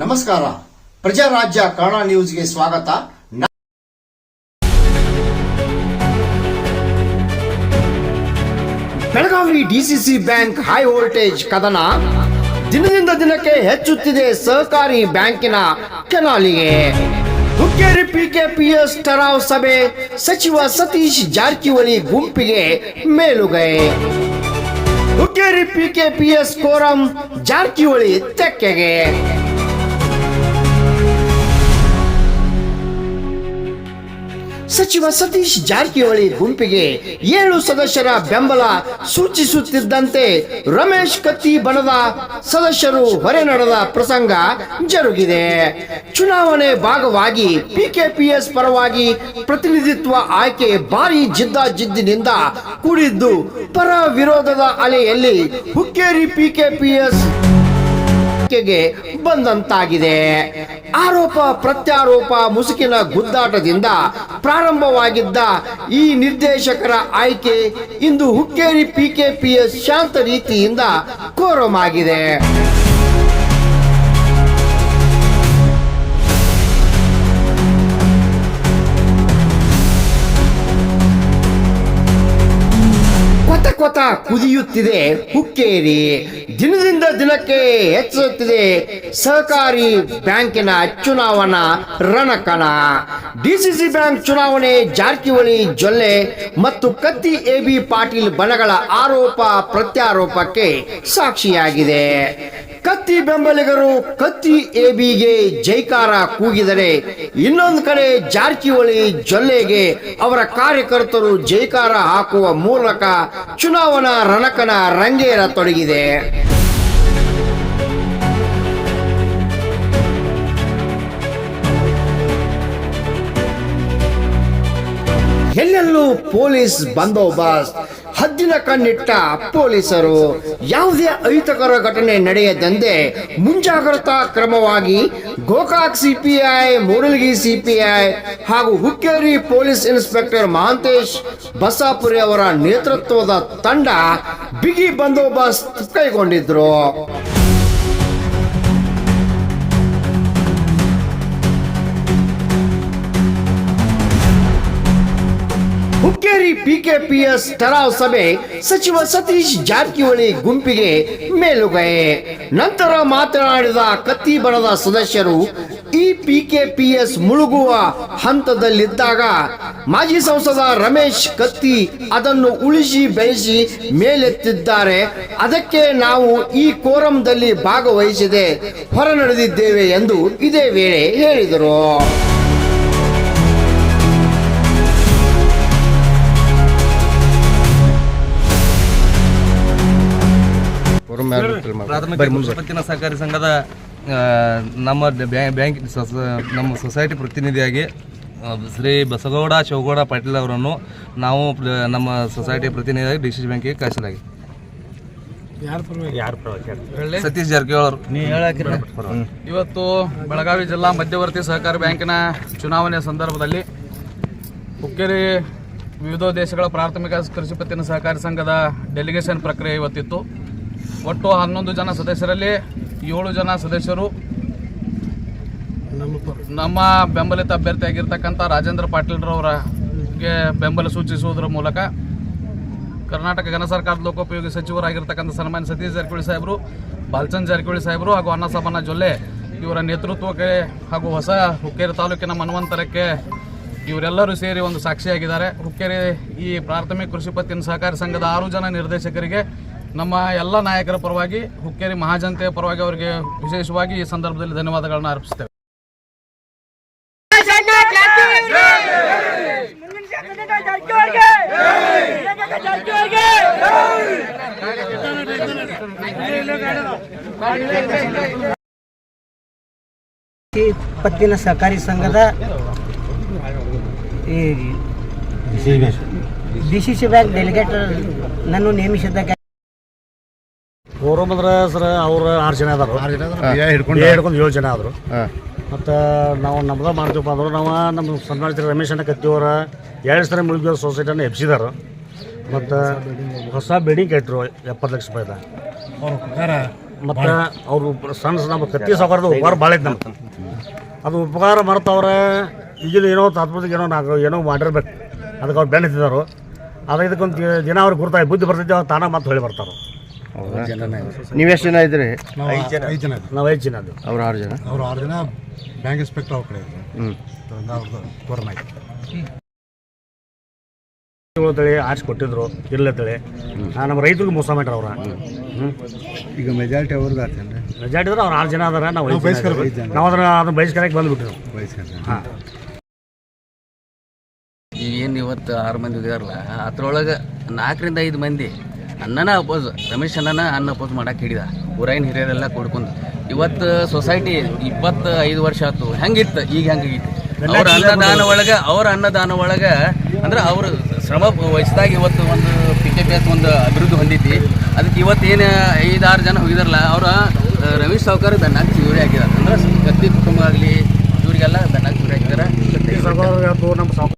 ನಮಸ್ಕಾರ. ಪ್ರಜಾರಾಜ್ಯ ಕನ್ನಡ ನ್ಯೂಸ್ಗೆ ಸ್ವಾಗತ. Belagavi DCC bank high voltage ಕದನ. ದಿನದಿಂದ ದಿನಕ್ಕೆ ಹೆಚ್ಚುತ್ತಿದೆ ಸಹಕಾರಿ ಬ್ಯಾಂಕಿನ ಕೆನಾಲಿಗೆ. ಹುಕ್ಕೇರಿ ಪಿಕೆಪಿಎಸ್ ಟರಾವ್ ಸಭೆ ಸಚಿವ ಸತೀಶ್ ಜಾರಕಿಹೊಳಿ ಗುಂಪಿಗೆ ಮೇಲುಗೈ. ಹುಕ್ಕೇರಿ ಪಿಕೆಪಿಎಸ್ ಕೋರಂ ಜಾರಕಿಹೊಳಿ ತೆಕ್ಕೆಗೆ. ಸಚಿವ ಸತೀಶ್ ಜಾರಕಿಹೊಳಿ ಗುಂಪಿಗೆ ಏಳು ಸದಸ್ಯರ ಬೆಂಬಲ ಸೂಚಿಸುತ್ತಿದ್ದಂತೆ ರಮೇಶ್ ಕತ್ತಿ ಬಣದ ಸದಸ್ಯರು ಹೊರೆ ನಡೆದ ಪ್ರಸಂಗ ಜರುಗಿದೆ. ಚುನಾವಣೆ ಭಾಗವಾಗಿ ಪಿಕೆಪಿಎಸ್ ಪರವಾಗಿ ಪ್ರತಿನಿಧಿತ್ವ ಆಯ್ಕೆ ಭಾರಿ ಜಿದ್ದಾಜಿದ್ದಿನಿಂದ ಕೂಡಿದ್ದು ಪರ ವಿರೋಧದ ಅಲೆಯಲ್ಲಿ ಹುಕ್ಕೇರಿ ಪಿಕೆಪಿಎಸ್ ಗೆ ಬಂದಂತಾಗಿದೆ. ಆರೋಪ, ಪ್ರತ್ಯಾರೋಪ, ಮುಸುಕಿನ ಗುದ್ದಾಟದಿಂದ ಪ್ರಾರಂಭವಾಗಿದ್ದ ಈ ನಿರ್ದೇಶಕರ ಆಯ್ಕೆ ಇಂದು ಹುಕ್ಕೇರಿ ಪಿಕೆಪಿಎಸ್ ಶಾಂತ ರೀತಿಯಿಂದ ಕೋರಮ್ ಕೊತ ಕುದಿಯುತ್ತಿದೆ. ಹುಕ್ಕೇರಿ ದಿನದಿಂದ ದಿನಕ್ಕೆ ಹೆಚ್ಚುತ್ತಿದೆ ಸಹಕಾರಿ ಬ್ಯಾಂಕಿನ ಚುನಾವಣಾ ರಣಕಣ. ಡಿಸಿಸಿ ಬ್ಯಾಂಕ್ ಚುನಾವಣೆ ಜಾರಕಿಹೊಳಿ ಜೊಲ್ಲೆ ಮತ್ತು ಕತ್ತಿ ಎಬಿ ಪಾಟೀಲ್ ಬಣಗಳ ಆರೋಪ ಪ್ರತ್ಯಾರೋಪಕ್ಕೆ ಸಾಕ್ಷಿಯಾಗಿದೆ. ಕತ್ತಿ ಬೆಂಬಲಿಗರು ಕತ್ತಿ ಎಬಿಗೆ ಜೈಕಾರ ಕೂಗಿದರೆ ಇನ್ನೊಂದು ಕಡೆ ಜಾರಕಿಹೊಳಿ ಜೊಲ್ಲೆಗೆ ಅವರ ಕಾರ್ಯಕರ್ತರು ಜೈಕಾರ ಹಾಕುವ ಮೂಲಕ ಚುನಾವಣಾ ರಣಕನ ರಂಗೇರ ತೊಡಗಿದೆ. ಎಲ್ಲೆಲ್ಲೂ ಪೊಲೀಸ್ ಬಂದೋಬಸ್ತ್. ಹದ್ದಿನ ಕಣ್ಣಿಟ್ಟ ಪೊಲೀಸರು ಯಾವುದೇ ಅಹಿತಕರ ಘಟನೆ ನಡೆಯದಂತೆ ಮುಂಜಾಗ್ರತಾ ಕ್ರಮವಾಗಿ ಗೋಕಾಕ್ ಸಿಪಿಐ, ಮೂಡಲಗಿ ಸಿಪಿಐ ಹಾಗೂ ಹುಕ್ಕೇರಿ ಪೊಲೀಸ್ ಇನ್ಸ್ಪೆಕ್ಟರ್ ಮಹಾಂತೇಶ್ ಬಸಾಪುರಿ ಅವರ ನೇತೃತ್ವದ ತಂಡ ಬಿಗಿ ಬಂದೋಬಸ್ತ್ ಕೈಗೊಂಡಿದ್ರು. ಹುಕ್ಕೇರಿ ಪಿಕೆಪಿಎಸ್ ಠರಾವ್ ಸಭೆ ಸಚಿವ ಸತೀಶ್ ಜಾರಕಿಹೊಳಿ ಗುಂಪಿಗೆ ಮೇಲುಗೈ. ನಂತರ ಮಾತನಾಡಿದ ಕತ್ತಿ ಬಣದ ಸದಸ್ಯರು ಈ ಪಿಕೆಪಿಎಸ್ ಮುಳುಗುವ ಹಂತದಲ್ಲಿದ್ದಾಗ ಮಾಜಿ ಸಂಸದ ರಮೇಶ್ ಕತ್ತಿ ಅದನ್ನು ಉಳಿಸಿ ಬೆಳೆಸಿ ಮೇಲೆತ್ತಿದ್ದಾರೆ. ಅದಕ್ಕೆ ನಾವು ಈ ಕೋರಂದಲ್ಲಿ ಭಾಗವಹಿಸದೆ ಹೊರ ನಡೆದಿದ್ದೇವೆ ಎಂದು ಇದೇ ವೇಳೆ ಹೇಳಿದರು. ಪ್ರಾಥಮಿಕ ಕೃಷಿ ಪತ್ತಿನ ಸಹಕಾರಿ ಸಂಘದ ನಮ್ಮ ಬ್ಯಾಂಕ್ ನಮ್ಮ ಸೊಸೈಟಿ ಪ್ರತಿನಿಧಿಯಾಗಿ ಶ್ರೀ ಬಸಗೌಡ ಶಿವಗೌಡ ಪಾಟೀಲ್ ಅವರನ್ನು ನಾವು ನಮ್ಮ ಸೊಸೈಟಿ ಪ್ರತಿನಿಧಿಯಾಗಿ ಡಿ ಸಿ ಸಿ ಬ್ಯಾಂಕಿಗೆ ಕಳಿಸಲಾಗಿದೆ. ಸತೀಶ್ ಜಾರಕಿಹೊಳಿ ಅವರು. ಇವತ್ತು ಬೆಳಗಾವಿ ಜಿಲ್ಲಾ ಮಧ್ಯವರ್ತಿ ಸಹಕಾರಿ ಬ್ಯಾಂಕಿನ ಚುನಾವಣೆಯ ಸಂದರ್ಭದಲ್ಲಿ ಹುಕ್ಕೇರಿ ವಿವಿಧ ದೇಶಗಳ ಪ್ರಾಥಮಿಕ ಕೃಷಿ ಪತ್ತಿನ ಸಹಕಾರಿ ಸಂಘದ ಡೆಲಿಗೇಷನ್ ಪ್ರಕ್ರಿಯೆ ಇವತ್ತಿತ್ತು. ಒಟ್ಟು ಹನ್ನೊಂದು ಜನ ಸದಸ್ಯರಲ್ಲಿ ಏಳು ಜನ ಸದಸ್ಯರು. ನಮ್ಮ ಬೆಂಬಲಿತ ಅಭ್ಯರ್ಥಿಯಾಗಿರ್ತಕ್ಕಂಥ ರಾಜೇಂದ್ರ ಪಾಟೀಲ್ರವರಿಗೆ ಬೆಂಬಲ ಸೂಚಿಸುವುದರ ಮೂಲಕ ಕರ್ನಾಟಕ ಘನ ಸರ್ಕಾರದ ಲೋಕೋಪಯೋಗಿ ಸಚಿವರಾಗಿರ್ತಕ್ಕಂಥ ಸನ್ಮಾನ್ಯ ಸತೀಶ್ ಜಾರಕಿಹೊಳಿ ಸಾಹೇಬರು ಬಾಲ್ಚಂದ್ ಜಾರಕಿಹೊಳಿ ಸಾಹೇಬರು ಹಾಗೂ ಅನ್ನಸಬನ ಜೊಲ್ಲೆ ಇವರ ನೇತೃತ್ವಕ್ಕೆ ಹಾಗೂ ಹೊಸ ಹುಕ್ಕೇರಿ ತಾಲೂಕಿನ ಮನ್ವಂತರಕ್ಕೆ ಇವರೆಲ್ಲರೂ ಸೇರಿ ಒಂದು ಸಾಕ್ಷಿಯಾಗಿದ್ದಾರೆ. ಹುಕ್ಕೇರಿ ಈ ಪ್ರಾಥಮಿಕ ಕೃಷಿ ಪತ್ತಿನ ಸಹಕಾರಿ ಸಂಘದ ಆರು ಜನ ನಿರ್ದೇಶಕರಿಗೆ ನಮ್ಮ ಎಲ್ಲ ನಾಯಕರ ಪರವಾಗಿ ಹುಕ್ಕೇರಿ ಮಹಾಜನತೆಯ ಪರವಾಗಿ ಅವರಿಗೆ ವಿಶೇಷವಾಗಿ ಈ ಸಂದರ್ಭದಲ್ಲಿ ಧನ್ಯವಾದಗಳನ್ನು ಅರ್ಪಿಸ್ತೇವೆ. ಈ ಪತ್ತಿನ ಸಹಕಾರಿ ಸಂಘದ ಈ D C C bank delegator ನನ್ನು ನೇಮಿಸಿದ್ದಕ್ಕೆ ಫೋರಮ್ ಅಂದ್ರೆ ಸರ್ ಅವ್ರು ಆರು ಜನ ಅದಾರು. ಹಿಡ್ಕೊಂಡು ಹಿಡ್ಕೊಂಡು ಏಳು ಜನ ಆದರು. ಮತ್ತು ನಾವು ನಮ್ಮದ ಮಾಡ್ತೀವಪ್ಪ ಅಂದ್ರೆ ನಾವು ನಮ್ಮ ಸನ್ಮಾನಿತ ರಮೇಶ್ ಅಣ್ಣ ಕತ್ತಿಯವ್ರ ಎರಡು ಸರ ಮುಳುಗಿದ ಸೊಸೈಟಿಯನ್ನು ಎಬ್ಸಿದಾರು. ಮತ್ತು ಹೊಸ ಬಿಲ್ಡಿಂಗ್ ಕಟ್ಟರು ಎಪ್ಪತ್ತು ಲಕ್ಷ ರೂಪಾಯಿದ. ಮತ್ತು ಅವರು ಸಣ್ಣ ಸಣ್ಣ ನಮ್ಮ ಕತ್ತಿ ಸಾವುಕಾರದ ಉಪಕಾರ ಭಾಳ ಐತೆ ನಮ್ಮ ಅದು ಉಪಕಾರ ಮಾಡ್ತವ್ರೆ ಈಗಿನ ಏನೋ ತಾತ್ಪರ್ಯ ಏನೋ ನಾಲ್ಕು ಏನೋ ಮಾಡಿರ್ಬೇಕು. ಅದಕ್ಕೆ ಅವ್ರು ಬೆನ್ನ ಅದಕ್ಕೆ ಇದಕ್ಕೊಂದು ದಿನ ಅವ್ರಿಗೆ ಗುರ್ತಾಗಿ ಬುದ್ಧಿ ಬರ್ತೈತೆ ಅವ್ರು ತಾನಾಗ ಮತ್ತೆ ಹೇಳಿ ಬರ್ತಾರೆ. ನೀವೆಷ್ಟು ಜನ ಇದ್ರಿ ಐದು ಜನ. ನಾವು ಐದು ಜನ ಅದು ಅವ್ರು ಆರು ಜನ? ಅವ್ರು ಆರು ಜನ ಬ್ಯಾಂಕ್ ಇನ್ಸ್ಪೆಕ್ಟರ್ ಅವ್ರ ಕಡೆ ಇದ್ರು ಹ್ಞೂ ಅವ್ರದ್ದು ಗೌರ್ಮೆಂಟ್ ತಳಿ ಕೊಟ್ಟಿದ್ರು ಇರ್ಲತ್ತೇಳಿ. ನಮ್ಮ ರೈತರಿಗೆ ಮೋಸ ಮಾಡ್ಯಾರ ಅವ್ರ. ಈಗ ಮೆಜಾರಿಟಿ ಅವ್ರದ್ದು ಆತೇನ್ರಿ ಮೆಜಾರಿಟಿ ಅಂದ್ರೆ ಅವ್ರು ಆರು ಜನ ಅದಾರ ನಾವು ಐದು ಜನ ಇದ್ದೀವಿ. ನಾವು ಅದನ್ನ ಅದನ್ನ ಬಯಸ್ಕರಕ್ಕೆ ಬಂದ್ಬಿಟ್ಟು ನಾವು ವಯಸ್ಸಿಗೆ ಹಾಂ. ಏನು ಇವತ್ತು ಆರು ಮಂದಿ ಇದಾರಲ್ಲ ಅದ್ರೊಳಗೆ ನಾಲ್ಕರಿಂದ ಐದು ಮಂದಿ ಅನ್ನನ ಅಪೋಸ್ ರಮೇಶ್ ಅನ್ನನ ಅನ್ನ ಅಪೋಸ್ ಮಾಡಕ್ಕೆ ಹಿಡಿದ ಊರಾಗಿನ ಹಿರಿಯರೆಲ್ಲ ಕೂಡ್ಕೊಂಡು ಇವತ್ತು ಸೊಸೈಟಿ ಇಪ್ಪತ್ತು ಐದು ವರ್ಷ ಆಯ್ತು ಹೆಂಗಿತ್ತು? ಈಗ ಹೆಂಗಾಗಿತ್ತು ಅವ್ರ ಅನ್ನದಾನ ಒಳಗೆ ಅವ್ರ ಅನ್ನದಾನ ಒಳಗೆ ಅಂದ್ರೆ ಅವ್ರ ಶ್ರಮ ವಹಿಸಿದಾಗ ಇವತ್ತು ಒಂದು ಪಿ ಕೆ ಪಿ ಎಸ್ ಒಂದು ಅಭಿವೃದ್ಧಿ ಹೊಂದಿತಿ. ಅದಕ್ಕೆ ಇವತ್ತು ಏನು ಐದಾರು ಜನ ಹೋಗಿದಾರಲ್ಲ ಅವ್ರ ರಮೇಶ್ ಸಾವ್ಕಾರ ದನ್ನಾಗಿ ಚೂರಿ ಆಗಿದ್ದಾರೆ ಅಂದ್ರೆ ಕತ್ತಿ ಕುಟುಂಬ ಆಗಲಿ ಇವರಿಗೆಲ್ಲ ದನ್ನಾಗಿ ಚೂರಿ ಹಾಕಿದಾರೆ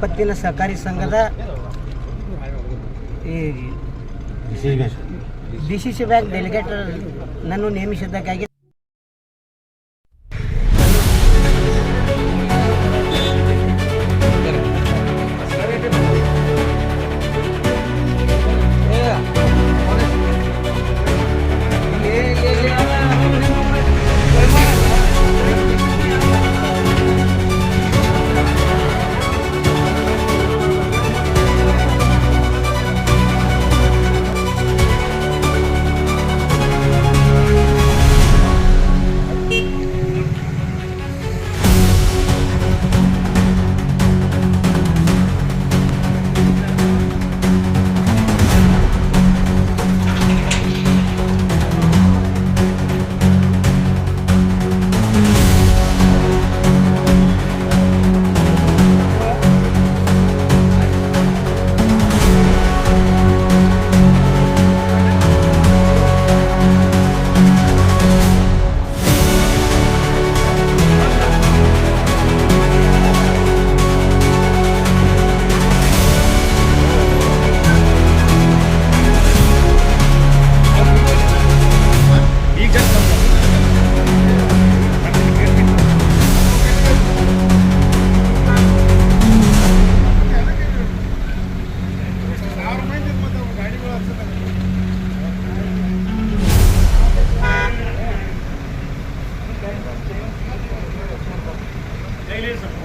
ಸರ್ಕಾರ ಆಯ್ತು ನಮ್ಮ ಸಾವು ಈ ಪತ್ತಿನ ಸಹಕಾರಿ ಸಂಘದ ಈ D C C bank delegator ನನ್ನು ನೇಮಿಸಿದ್ದಕ್ಕಾಗಿ జైలేదు సార్